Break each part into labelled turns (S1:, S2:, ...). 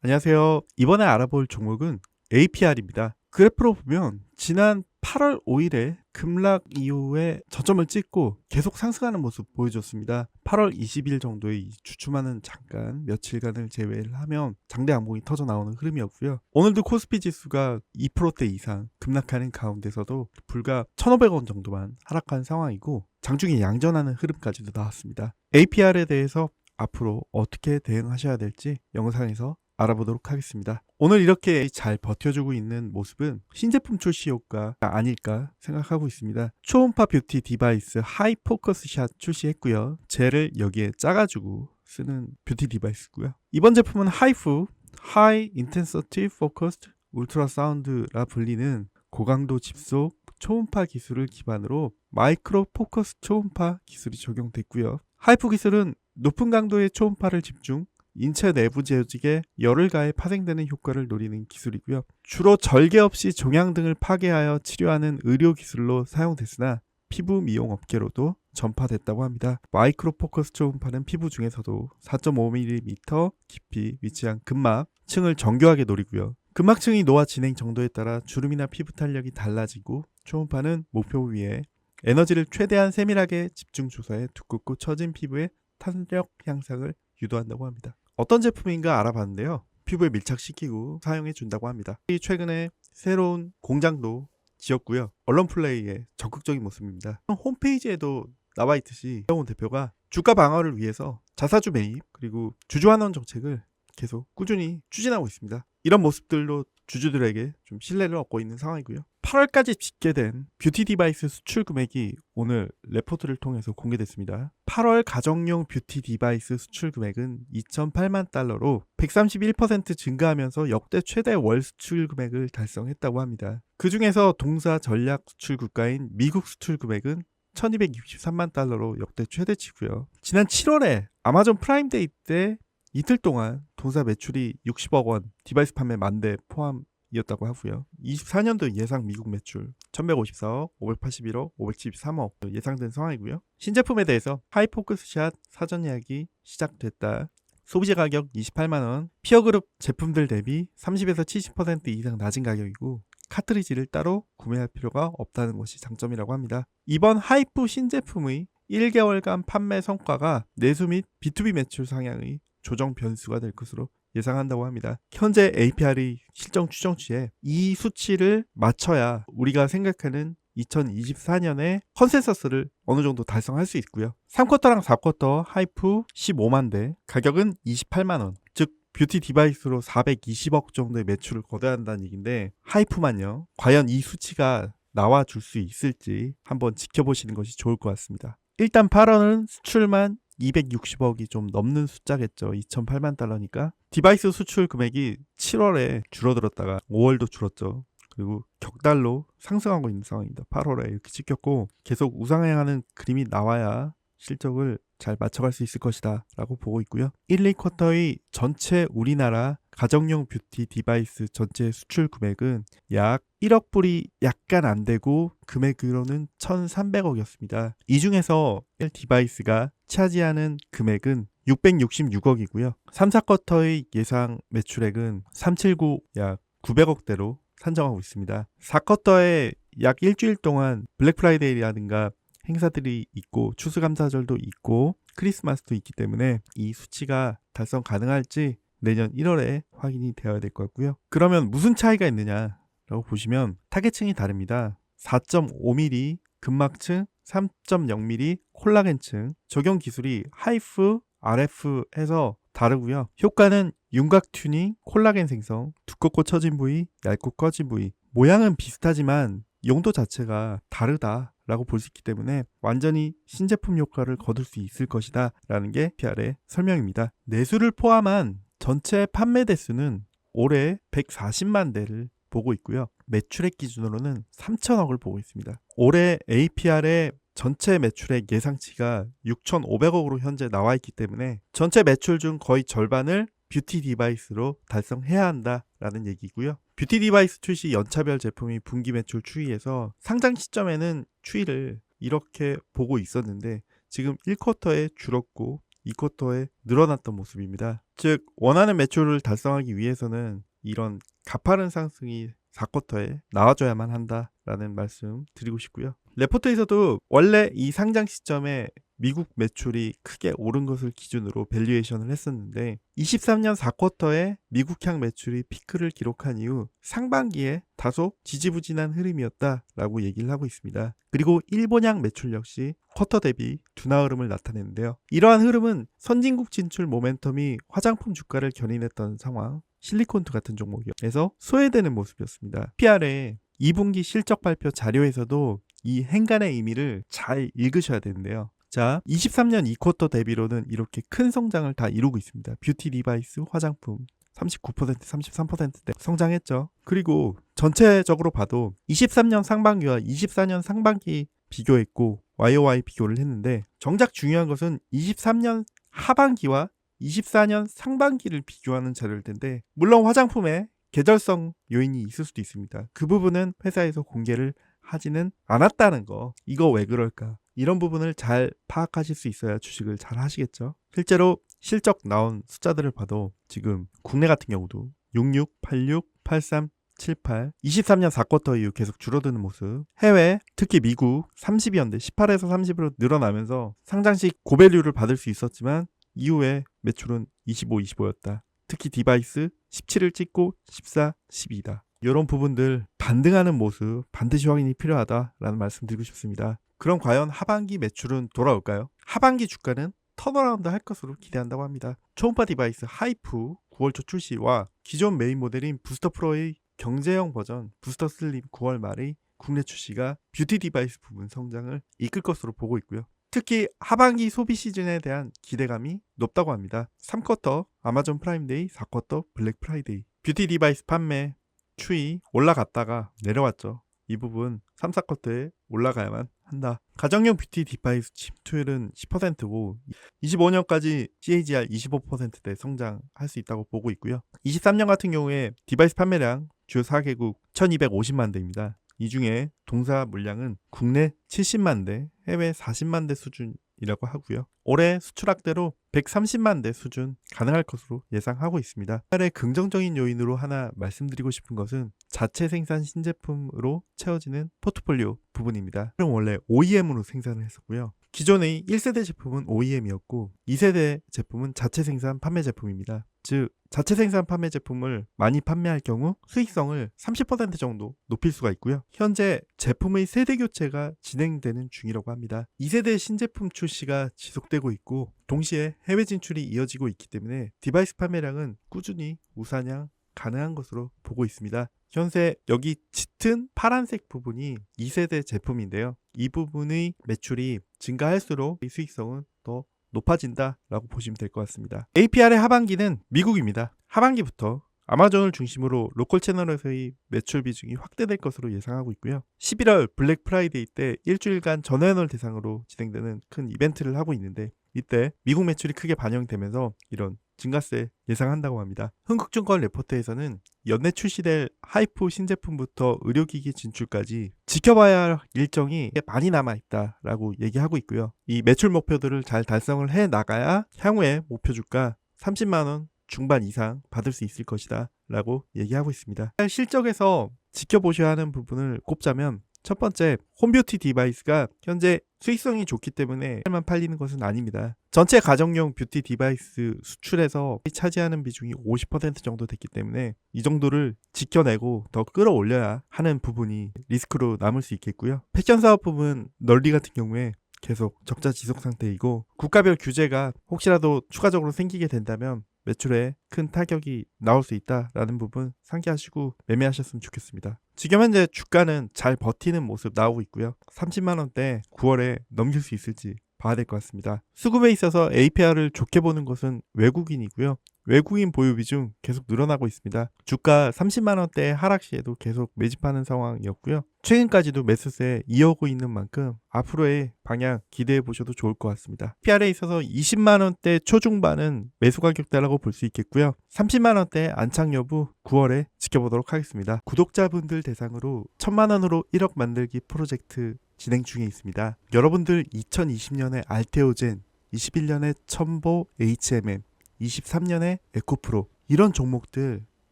S1: 안녕하세요. 이번에 알아볼 종목은 APR입니다. 그래프로 보면 지난 8월 5일에 급락 이후에 저점을 찍고 계속 상승하는 모습 보여줬습니다. 8월 20일 정도의 이 주춤하는 잠깐 며칠간을 제외를 하면 장대 양봉이 터져 나오는 흐름이었고요. 오늘도 코스피 지수가 2%대 이상 급락하는 가운데서도 불과 1,500원 정도만 하락한 상황이고 장중에 양전하는 흐름까지도 나왔습니다. APR에 대해서 앞으로 어떻게 대응하셔야 될지 영상에서 알아보도록 하겠습니다. 오늘 이렇게 잘 버텨주고 있는 모습은 신제품 출시 효과가 아닐까 생각하고 있습니다. 초음파 뷰티 디바이스 하이 포커스 샷 출시했고요. 젤을 여기에 짜가지고 쓰는 뷰티 디바이스고요. 이번 제품은 하이프 하이 인텐서티 포커스드 울트라 사운드라 불리는 고강도 집속 초음파 기술을 기반으로 마이크로 포커스 초음파 기술이 적용됐고요. 하이프 기술은 높은 강도의 초음파를 집중, 인체 내부 조직에 열을 가해 파생되는 효과를 노리는 기술이고요. 주로 절개 없이 종양 등을 파괴하여 치료하는 의료 기술로 사용됐으나 피부 미용 업계로도 전파됐다고 합니다. 마이크로 포커스 초음파는 피부 중에서도 4.5mm 깊이 위치한 근막 층을 정교하게 노리고요. 근막층이 노화 진행 정도에 따라 주름이나 피부 탄력이 달라지고 초음파는 목표 위에 에너지를 최대한 세밀하게 집중 조사해 두껍고 처진 피부의 탄력 향상을 유도한다고 합니다. 어떤 제품인가 알아봤는데요. 피부에 밀착시키고 사용해 준다고 합니다. 이 최근에 새로운 공장도 지었고요. 언론 플레이에 적극적인 모습입니다. 홈페이지에도 나와 있듯이 이영훈 대표가 주가 방어를 위해서 자사주 매입 그리고 주주 환원 정책을 계속 꾸준히 추진하고 있습니다. 이런 모습들로 주주들에게 좀 신뢰를 얻고 있는 상황이고요. 8월까지 집계된 뷰티 디바이스 수출 금액이 오늘 레포트를 통해서 공개됐습니다. 8월 가정용 뷰티 디바이스 수출 금액은 2,008만 달러로 131% 증가하면서 역대 최대 월 수출 금액을 달성했다고 합니다. 그 중에서 동사 전략 수출 국가인 미국 수출 금액은 1263만 달러로 역대 최대치고요. 지난 7월에 아마존 프라임데이 때 이틀 동안 동사 매출이 60억 원, 디바이스 판매 만대 포함 이었다고 하고요. 24년도 예상 미국 매출 1154억, 581억, 573억 예상된 상황이고요. 신제품에 대해서 하이포크스샷 사전 예약이 시작됐다. 소비자 가격 28만 원, 피어그룹 제품들 대비 30에서 70% 이상 낮은 가격이고 카트리지를 따로 구매할 필요가 없다는 것이 장점이라고 합니다. 이번 하이프 신제품의 1개월간 판매 성과가 내수 및 B2B 매출 상향의 조정 변수가 될 것으로 예상한다고 합니다. 현재 APR이 실정 추정치에 이 수치를 맞춰야 우리가 생각하는 2024년에 컨센서스를 어느 정도 달성할 수 있고요. 3쿼터랑 4쿼터 하이프 15만 대, 가격은 28만 원. 즉 뷰티 디바이스로 420억 정도의 매출을 거둬야 한다는 얘기인데 하이프만요. 과연 이 수치가 나와 줄 수 있을지 한번 지켜보시는 것이 좋을 것 같습니다. 일단 8원은 수출만 260억이 좀 넘는 숫자겠죠. 2,008만 달러니까. 디바이스 수출 금액이 7월에 줄어들었다가 5월도 줄었죠. 그리고 격달로 상승하고 있는 상황입니다. 8월에 이렇게 찍혔고 계속 우상향하는 그림이 나와야 실적을 잘 맞춰갈 수 있을 것이다 라고 보고 있고요. 1, 2쿼터의 전체 우리나라 가정용 뷰티 디바이스 전체 수출 금액은 약 1억 불이 약간 안 되고 금액으로는 1,300억이었습니다. 이 중에서 1 디바이스가 차지하는 금액은 666억이고요. 3, 4쿼터의 예상 매출액은 379 약 900억대로 산정하고 있습니다. 4쿼터에 약 일주일 동안 블랙 프라이데이라든가 행사들이 있고 추수감사절도 있고 크리스마스도 있기 때문에 이 수치가 달성 가능할지 내년 1월에 확인이 되어야 될 것 같고요. 그러면 무슨 차이가 있느냐라고 보시면 타겟층이 다릅니다. 4.5mm 근막층, 3.0mm 콜라겐층 적용 기술이 하이프, RF에서 다르고요. 효과는 윤곽 튜닝, 콜라겐 생성, 두껍고 처진 부위, 얇고 꺼진 부위. 모양은 비슷하지만 용도 자체가 다르다. 라고 볼 수 있기 때문에 완전히 신제품 효과를 거둘 수 있을 것이다 라는 게 PR의 설명입니다. 내수를 포함한 전체 판매 대수는 올해 140만 대를 보고 있고요. 매출액 기준으로는 3천억을 보고 있습니다. 올해 APR의 전체 매출액 예상치가 6,500억으로 현재 나와 있기 때문에 전체 매출 중 거의 절반을 뷰티 디바이스로 달성해야 한다라는 얘기고요. 뷰티 디바이스 출시 연차별 제품이 분기 매출 추이에서 상장 시점에는 추이를 이렇게 보고 있었는데 지금 1쿼터에 줄었고 2쿼터에 늘어났던 모습입니다. 즉 원하는 매출을 달성하기 위해서는 이런 가파른 상승이 4쿼터에 나와줘야만 한다라는 말씀 드리고 싶고요. 레포트에서도 원래 이 상장 시점에 미국 매출이 크게 오른 것을 기준으로 밸류에이션을 했었는데 23년 4쿼터에 미국향 매출이 피크를 기록한 이후 상반기에 다소 지지부진한 흐름이었다라고 얘기를 하고 있습니다. 그리고 일본향 매출 역시 쿼터 대비 둔화 흐름을 나타내는데요. 이러한 흐름은 선진국 진출 모멘텀이 화장품 주가를 견인했던 상황, 실리콘투 같은 종목에서 소외되는 모습이었습니다. PR의 2분기 실적 발표 자료에서도 이 행간의 의미를 잘 읽으셔야 되는데요. 자, 23년 2쿼터 대비로는 이렇게 큰 성장을 다 이루고 있습니다. 뷰티 디바이스, 화장품 39%, 33%대 성장했죠. 그리고 전체적으로 봐도 23년 상반기와 24년 상반기 비교했고 YOY 비교를 했는데 정작 중요한 것은 23년 하반기와 24년 상반기를 비교하는 자료일 텐데 물론 화장품에 계절성 요인이 있을 수도 있습니다. 그 부분은 회사에서 공개를 하지는 않았다는 거. 이거 왜 그럴까? 이런 부분을 잘 파악하실 수 있어야 주식을 잘 하시겠죠. 실제로 실적 나온 숫자들을 봐도 지금 국내 같은 경우도 66, 86, 83, 78, 23년 4쿼터 이후 계속 줄어드는 모습. 해외, 특히 미국 30이었는데 18에서 30으로 늘어나면서 상장식 고밸류를 받을 수 있었지만 이후에 매출은 25, 25였다. 특히 디바이스 17을 찍고 14, 12다. 이런 부분들 반등하는 모습 반드시 확인이 필요하다라는 말씀 드리고 싶습니다. 그럼 과연 하반기 매출은 돌아올까요? 하반기 주가는 턴어라운드 할 것으로 기대한다고 합니다. 초음파 디바이스 하이프 9월 초 출시와 기존 메인 모델인 부스터 프로의 경제형 버전 부스터 슬림 9월 말의 국내 출시가 뷰티 디바이스 부분 성장을 이끌 것으로 보고 있고요. 특히 하반기 소비 시즌에 대한 기대감이 높다고 합니다. 3쿼터 아마존 프라임데이, 4쿼터 블랙 프라이데이. 뷰티 디바이스 판매 추이 올라갔다가 내려왔죠. 이 부분 3, 4쿼터에 올라가야만 한다. 가정용 뷰티 디바이스 침투율은 10%고 25년까지 CAGR 25%대 성장할 수 있다고 보고 있고요. 23년 같은 경우에 디바이스 판매량 주요 4개국 1250만 대입니다. 이 중에 동사 물량은 국내 70만 대, 해외 40만 대 수준이라고 하고요. 올해 수출학대로 130만 대 수준 가능할 것으로 예상하고 있습니다. 차례 긍정적인 요인으로 하나 말씀드리고 싶은 것은 자체 생산 신제품으로 채워지는 포트폴리오 부분입니다. 그럼 원래 OEM으로 생산을 했었고요. 기존의 1세대 제품은 OEM이었고 2세대 제품은 자체 생산 판매 제품입니다. 즉 자체 생산 판매 제품을 많이 판매할 경우 수익성을 30% 정도 높일 수가 있고요. 현재 제품의 세대 교체가 진행되는 중이라고 합니다. 2세대 신제품 출시가 지속되고 있고 동시에 해외 진출이 이어지고 있기 때문에 디바이스 판매량은 꾸준히 우상향 가능한 것으로 보고 있습니다. 현재 여기 짙은 파란색 부분이 2세대 제품인데요. 이 부분의 매출이 증가할수록 이 수익성은 더 높아진다라고 보시면 될 것 같습니다. APR의 하반기는 미국입니다. 하반기부터 아마존을 중심으로 로컬 채널에서의 매출 비중이 확대될 것으로 예상하고 있고요. 11월 블랙 프라이데이 때 일주일간 전회널 대상으로 진행되는 큰 이벤트를 하고 있는데 이때 미국 매출이 크게 반영되면서 이런 증가세 예상한다고 합니다. 흥국증권 레포트에서는 연내 출시될 하이프 신제품부터 의료기기 진출까지 지켜봐야 할 일정이 많이 남아있다라고 얘기하고 있고요. 이 매출 목표들을 잘 달성을 해 나가야 향후에 목표 주가 30만원 중반 이상 받을 수 있을 것이다 라고 얘기하고 있습니다. 실적에서 지켜보셔야 하는 부분을 꼽자면 첫 번째, 홈뷰티 디바이스가 현재 수익성이 좋기 때문에 만 팔리는 것은 아닙니다. 전체 가정용 뷰티 디바이스 수출에서 차지하는 비중이 50% 정도 됐기 때문에 이 정도를 지켜내고 더 끌어올려야 하는 부분이 리스크로 남을 수 있겠고요. 패션 사업 부분 널리 같은 경우에 계속 적자 지속 상태이고 국가별 규제가 혹시라도 추가적으로 생기게 된다면 매출에 큰 타격이 나올 수 있다라는 부분 상기하시고 매매하셨으면 좋겠습니다. 지금 현재 주가는 잘 버티는 모습 나오고 있고요. 30만 원대 9월에 넘길 수 있을지 봐야 될 것 같습니다. 수급에 있어서 APR을 좋게 보는 것은 외국인이고요. 외국인 보유 비 중 계속 늘어나고 있습니다. 주가 30만 원대 하락 시에도 계속 매집하는 상황이었고요. 최근까지도 매수세 이어오고 있는 만큼 앞으로의 방향 기대해 보셔도 좋을 것 같습니다. PR에 있어서 20만 원대 초중반은 매수 가격대라고 볼 수 있겠고요. 30만 원대 안착 여부 9월에 지켜보도록 하겠습니다. 구독자분들 대상으로 1000만 원으로 1억 만들기 프로젝트 진행 중에 있습니다. 여러분들 2020년에 알테오젠 21년에 첨보 HMM, 23년에 에코프로 이런 종목들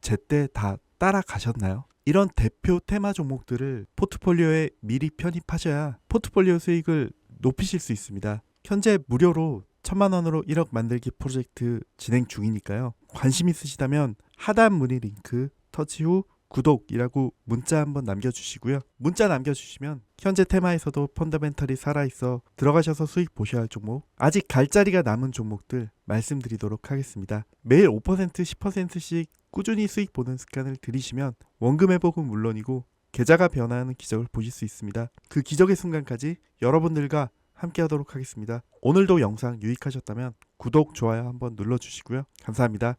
S1: 제때 다 따라가셨나요? 이런 대표 테마 종목들을 포트폴리오에 미리 편입하셔야 포트폴리오 수익을 높이실 수 있습니다. 현재 무료로 천만 원으로 1억 만들기 프로젝트 진행 중이니까요. 관심 있으시다면 하단 문의 링크 터치 후 구독이라고 문자 한번 남겨주시고요. 문자 남겨주시면 현재 테마에서도 펀더멘털이 살아있어 들어가셔서 수익 보셔야 할 종목 아직 갈 자리가 남은 종목들 말씀드리도록 하겠습니다. 매일 5% 10%씩 꾸준히 수익 보는 습관을 들이시면 원금 회복은 물론이고 계좌가 변화하는 기적을 보실 수 있습니다. 그 기적의 순간까지 여러분들과 함께 하도록 하겠습니다. 오늘도 영상 유익하셨다면 구독, 좋아요 한번 눌러주시고요. 감사합니다.